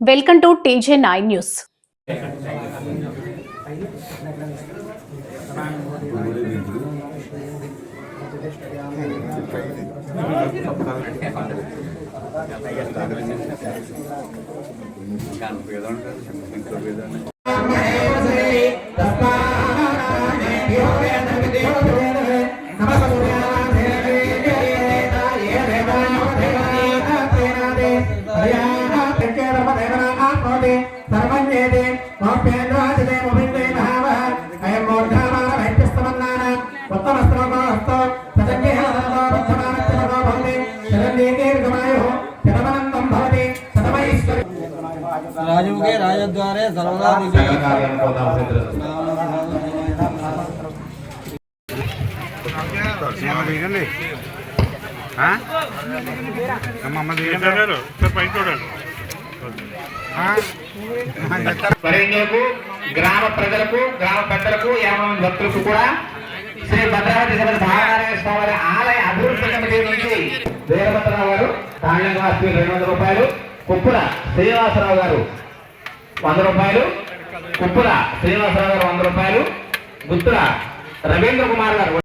Welcome to TJ9 News. రాజుకే రాజద్వారే సర్వదా దివ్య కార్యం పోతాం సిద్ధులు అమ్మ దిగండి ఆ? అమ్మ అమ్మ దిగండి సార్ పైకి చూడండి. గ్రామ ప్రజలకు గ్రామ పెద్దలకు యాభై మంది భక్తులకు కూడా శ్రీ భద్రావతి సమేత మహానారాయణ స్వామి ఆలయ అభివృద్ధి కమిటీ నుంచి వీరభద్రరావు గారు తాళ్యం రెండు వందల రూపాయలు కుప్పుల శ్రీనివాసరావు గారు వంద రూపాయలు కుప్పుల శ్రీనివాసరావు గారు వంద రూపాయలు గుత్తుల రవీంద్ర కుమార్ గారు